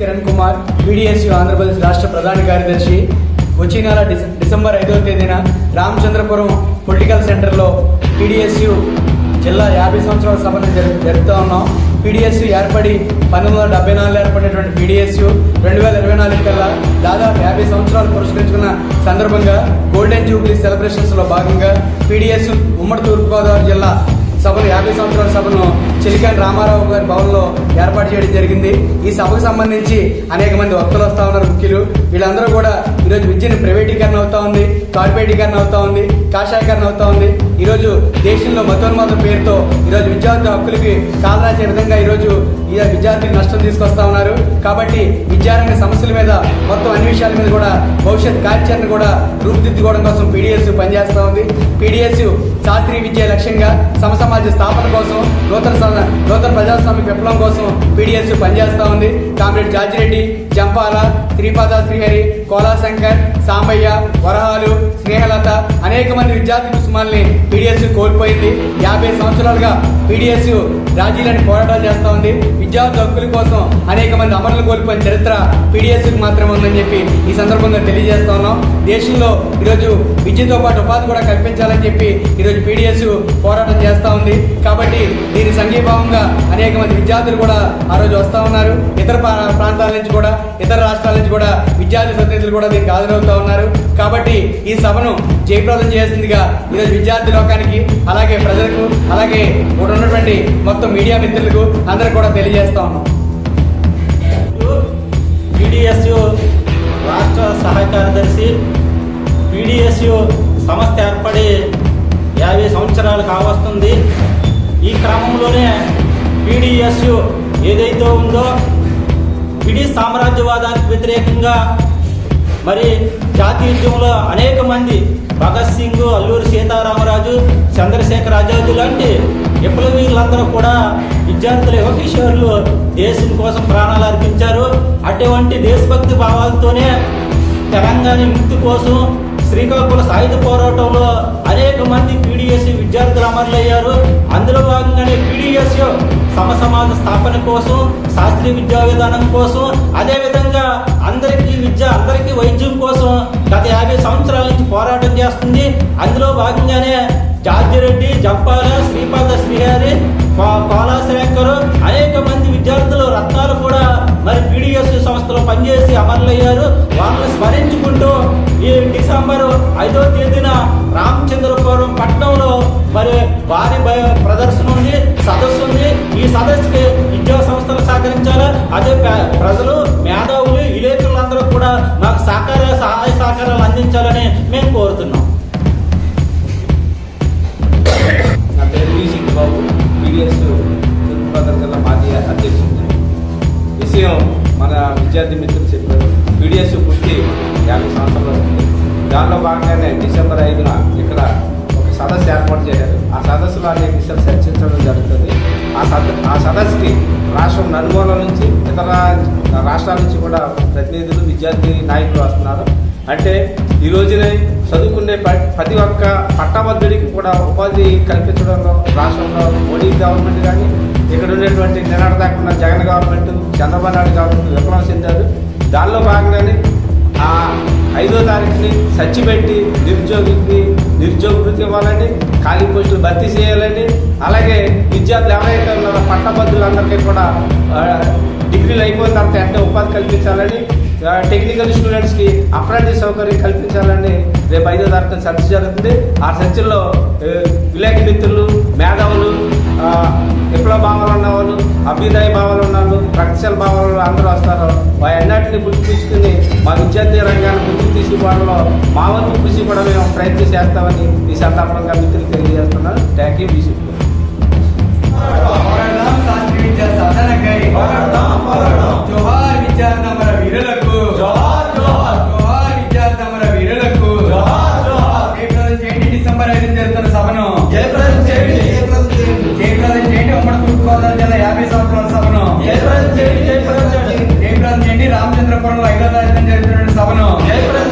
Kiran Kumar PDSU Andhra Pradesh రాష్ట్ర ప్రధాన కార్యదర్శి. వచ్చే నెల డిసె- డిసెంబర్ ఐదవ తేదీన రామచంద్రపురం పొలిటికల్ సెంటర్లో పీడిఎస్యు జిల్లా యాభై సంవత్సరాల సభను జరు జరుపుతూ ఉన్నాం. పీడిఎస్యు ఏర్పడి పంతొమ్మిది వందల డెబ్బై నాలుగులో ఏర్పడినటువంటి పీడిఎస్యు రెండు వేల ఇరవై నాలుగు కల్లా దాదాపు యాభై సంవత్సరాలు పురస్కరించుకున్న సందర్భంగా గోల్డెన్ జూబ్లీ సెలబ్రేషన్స్లో భాగంగా పీడిఎస్యు ఉమ్మడి తూర్పుగోదావరి జిల్లా సభను యాభై సంవత్సరాల సభను చిలికాని రామారావు గారి భవన్లో ఏర్పాటు చేయడం జరిగింది. ఈ సభకు సంబంధించి అనేక మంది వక్తలు వస్తూ ఉన్నారు ముఖ్యులు. వీళ్ళందరూ కూడా ఈరోజు విద్యను ప్రైవేటీకరణ అవుతా ఉంది కార్పొరేటీకరణ అవుతా ఉంది కాషాయకరణ అవుతా ఉంది. ఈరోజు దేశంలో మతోన్మాదం పేరుతో ఈరోజు విద్యార్థి హక్కులకి కాలరాసే విధంగా ఈరోజు ఈ విద్యార్థులు నష్టం తీసుకొస్తా ఉన్నారు. కాబట్టి విద్యారంగ సమస్యల మీద మొత్తం అన్ని విషయాల మీద కూడా భవిష్యత్ కార్యాచరణ కూడా రూపుదిద్దుకోవడం కోసం పీడిఎస్ పనిచేస్తూ ఉంది. పీడిఎస్ శాస్త్రీయ విద్య లక్ష్యంగా సమసమాజ స్థాపన కోసం నూతన స- నూతన ప్రజాస్వామ్య విప్లవం కోసం పీడిఎస్ పనిచేస్తూ ఉంది. కామ్రేడ్ జార్జిరెడ్డి జంపాల శ్రీపాద శ్రీహరి కోలాశంకర్ సాంబయ్య వరహాలు స్నేహలత అనేక మంది విద్యార్థి కుసుమాల్ని పీడిఎస్ కోల్పోయింది. యాభై సంవత్సరాలుగా పీడిఎస్ రాజీలని పోరాటాలు చేస్తూ ఉంది. విద్యార్థి హక్కుల కోసం అనేక మంది అమరులు కోల్పోయిన చరిత్ర పీడిఎస్కి మాత్రమే ఉందని చెప్పి ఈ సందర్భంగా తెలియజేస్తా ఉన్నాం. దేశంలో ఈరోజు విద్యతో పాటు ఉపాధి కూడా కల్పించాలని చెప్పి ఈరోజు పీడిఎస్ పోరాటం చేస్తూ ఉంది. కాబట్టి దీని భావంగా అనేక మంది విద్యార్థులు కూడా ఆ రోజు వస్తూ ఉన్నారు. ఇతర ప్రా- ప్రాంతాల నుంచి కూడా ఇతర రాష్ట్రాల నుంచి కూడా విద్యార్థి ప్రతినిధులు కూడా దీనికి హాజరవుతూ ఉన్నారు. కాబట్టి ఈ సభను జయప్రదం చేసిందిగా ఈరోజు విద్యార్థి లోకానికి అలాగే ప్రజలకు అలాగే ఇక్కడ ఉన్నటువంటి మొత్తం మీడియా మిత్రులకు అందరికి కూడా తెలియజేస్తా ఉన్నాం. పీడిఎస్యు రాష్ట్ర సహాయ కార్యదర్శి పీడిఎస్యు సంస్థ ఏర్పడి యాభై సంవత్సరాలు కావస్తుంది ఈ క్రమంలోనే పీడిఎస్యు ఏదైతే ఉందో బ్రిటిష్ సామ్రాజ్యవాదానికి వ్యతిరేకంగా మరి జాతీయోద్యమంలో అనేక మంది భగత్ సింగ్ అల్లూరి సీతారామరాజు చంద్రశేఖర్ ఆజాద్ లాంటి విప్లవీయులందరూ కూడా విద్యార్థుల యువకిషోర్లు దేశం కోసం ప్రాణాలు అర్పించారు. అటువంటి దేశభక్తి భావాలతోనే తెలంగాణ ముక్తి కోసం శ్రీకాకుళ సాయుధ పోరాటంలో అనేక మంది పీడిఎస్ విద్యార్థులు అమరులయ్యారు. అందులో భాగంగానే పీడిఎస్ సమసమాజ స్థాపన కోసం శాస్త్రీయ విద్యా విధానం కోసం అదేవిధంగా అందరికీ విద్య అందరికీ వైద్యం కోసం గత యాభై సంవత్సరాల నుంచి పోరాటం చేస్తుంది. అందులో భాగంగానే జార్జిరెడ్డి జంపాల శ్రీపాద శ్రీహరి కో- అనేక మంది విద్యార్థులు రత్నాలు కూడా మరి పీడిఎస్ సంస్థలో పనిచేసి అమరులయ్యారు. వాళ్ళని స్మరించుకుంటూ ఈ డిసెంబర్ ఐదో తేదీన రామచంద్రపురం పట్టణంలో మరి భారీ భయ- ప్రదర్శన ఉంది సదస్సు ఉంది. ఈ సదస్సుకి విద్యా సంస్థలు సహకరించాలి. అదే ప్ర- ప్రజలు మేధావులు విలేకరులందరూ కూడా నాకు సహకార సహాయ సహకారాలు అందించాలని మేము కోరుతున్నాం. నా పేరు బాబు పీడిఎస్ తూర్పుగోదావరి జిల్లా మాజీ అధ్యక్షుడు. విషయం మన విద్యార్థి మిత్రులు చెప్పారు పీడిఎస్ పుట్టి యాభై సంవత్సరాలు ఉంది. దానిలో భాగంగానే డిసెంబర్ ఐదున ఇక్కడ ఒక సదస్సు ఏర్పాటు చేశారు. ఆ సదస్సులో అనేక విషయాలు చర్చించడం జరుగుతుంది. ఆ సద ఆ సదస్సుకి రాష్ట్రం నలుమూల నుంచి ఇతర రాష్ట్రాల నుంచి కూడా ప్రతినిధులు విద్యార్థి నాయకులు వస్తున్నారు. అంటే ఈ రోజునే చదువుకునే ప- ప్రతి ఒక్క పట్టభద్రుడికి కూడా ఉపాధి కల్పించడంలో రాష్ట్రంలో మోడీ గవర్నమెంట్ కానీ ఇక్కడ ఉండేటువంటి నిన్నటిదాకున్న జగన్ గవర్నమెంట్ చంద్రబాబు నాయుడు గవర్నమెంట్ విఫలం చెందారు. దానిలో భాగంగానే ఆ ఐదో తారీఖుని సచ్చి పెట్టి నిరుద్యోగికి నిరుద్యోగ వృత్తి ఇవ్వాలని ఖాళీ పోస్టులు భర్తీ చేయాలని అలాగే విద్యార్థులు ఎవరైతే ఉన్నారో పట్టభద్రులందరికీ కూడా డిగ్రీలు అయిపోయిన తర్వాత వెంటనే ఉపాధి కల్పించాలని టెక్నికల్ స్టూడెంట్స్కి అప్రెంటిస్ సౌకర్యం కల్పించాలని రేపు ఐదో తారీఖున చర్చ జరుగుతుంది. ఆ చర్చల్లో విలేక మిత్రులు మేధావులు విప్లవ అభ్యుదయ భావాలు ఉన్న వాళ్ళు ప్రగతిశీల భావాలు అందరూ వస్తారు. అన్నిటిని గుర్తు తీసుకుని మా విద్యార్థి రంగాన్ని ముందుకు తీసుకోవడంలో మా వంతు కృషి కూడా మేము ప్రయత్నం చేస్తామని ఈ సందర్భంగా మిత్రులు తెలియజేస్తున్నాను. థ్యాంక్ యూ బీసీ పోరాడదాం శాస్త్రీయ విద్యా సాధనకై. రామచంద్రపురంలో ఐదో తారీఖున జరుగుతున్న సభను జయప్రదం